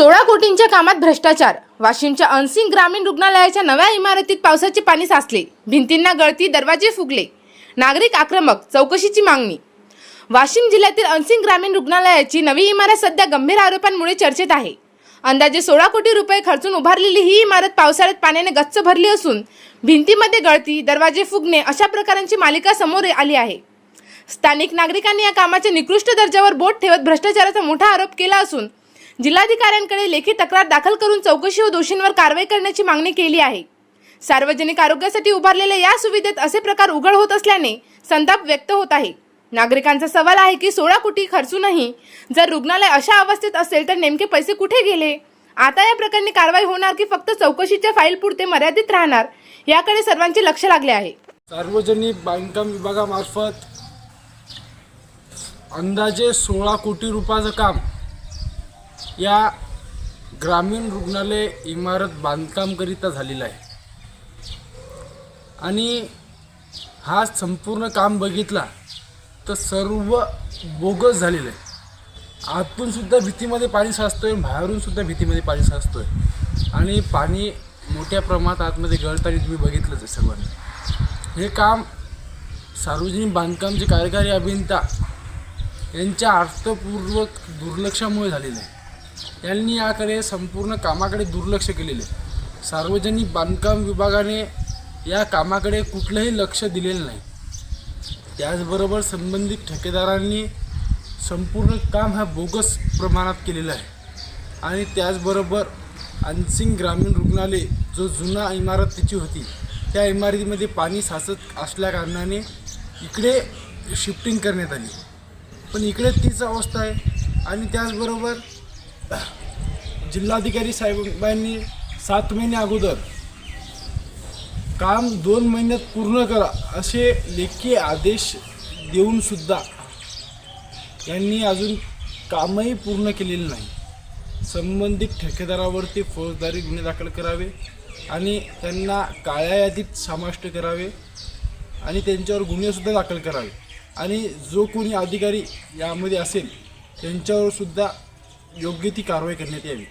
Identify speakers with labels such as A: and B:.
A: सोळा कोटींच्या कामात भ्रष्टाचार. वाशिमच्या अनसिंग ग्रामीण रुग्णालयाच्या नव्या इमारतीत पावसाचे पाणी साचले. भिंतींना गळती दरवाजे फुगले. नागरिक आक्रमक चौकशीची मागणी. वाशिम जिल्ह्यातील अनसिंग ग्रामीण रुग्णालयाची नवी इमारत सध्या गंभीर आरोपांमुळे चर्चेत आहे. अंदाजे सोळा कोटी रुपये खर्चून उभारलेली ही इमारत पावसाळ्यात पाण्याने गच्च भरली असून भिंतीमध्ये गळती दरवाजे फुगणे अशा प्रकारांची मालिका समोर आली आहे. स्थानिक नागरिकांनी या कामाच्या निकृष्ट दर्जावर बोट ठेवत भ्रष्टाचाराचा मोठा आरोप केला असून जिल्हाधिकाऱ्यांकडे लेखी तक्रार दाखल करून चौकशी व दोषींवर कारवाई करण्याची मागणी केली आहे. सार्वजनिक आरोग्यासाठी उभारलेल्या या सुविधेत असे प्रकार उघड होत असल्याने संताप व्यक्त होत आहे. नागरिकांचा सवाल आहे की सोळा कोटी खर्चूनही जर रुग्णालय अशा अवस्थेत असेल तर नेमके पैसे कुठे गेले? आता या प्रकरणी कारवाई होणार की फक्त चौकशीच्या फाईल पुरते मर्यादित राहणार? याकडे सर्वांचे लक्ष लागले आहे.
B: सार्वजनिक बांधकाम विभागामार्फत अंदाजे सोळा कोटी रुपयाचं काम या ग्रामीण रुग्णालय इमारत बांधकामकरिता झालेलं आहे. आणि हा संपूर्ण काम बघितला तर सर्व बोगस झालेलं आहे आतूनसुद्धा भीतीमध्ये पाणी साचतो आहे बाहेरूनसुद्धा भीतीमध्ये पाणी साचतो आहे आणि पाणी मोठ्या प्रमाणात आतमध्ये गळताना तुम्ही बघितलंच आहे सर्वांनी. हे काम सार्वजनिक बांधकामचे कार्यकारी अभियंता यांच्या अर्थपूर्वक दुर्लक्षामुळे झालेलं आहे. यांनी याकडे संपूर्ण कामाकडे दुर्लक्ष केलेले. आहे सार्वजनिक बांधकाम विभागाने या कामाकडे कुठलंही लक्ष दिलेलं नाही. त्याचबरोबर संबंधित ठेकेदारांनी संपूर्ण काम हा बोगस प्रमाणात केलेलं आहे. आणि त्याचबरोबर अनसिंग ग्रामीण रुग्णालय जो जुना इमारत तिची होती त्या इमारतीमध्ये पाणी साचत असल्या कारणाने इकडे शिफ्टिंग करण्यात आली. पण इकडे तीच अवस्था आहे. आणि त्याचबरोबर जिल्हाधिकारी साहेबांनी सात महिने अगोदर काम दोन महिन्यात पूर्ण करा असे लेखी आदेश देऊनसुद्धा यांनी अजून कामही पूर्ण केलेलं नाही. संबंधित ठेकेदारावरती फौजदारी गुन्हे दाखल करावे आणि त्यांना काळ्या यादीत समाविष्ट करावे आणि त्यांच्यावर गुन्हेसुद्धा दाखल करावे. आणि जो कोणी अधिकारी यामध्ये असेल त्यांच्यावरसुद्धा योग्य ती कारवाई करण्यात यावी.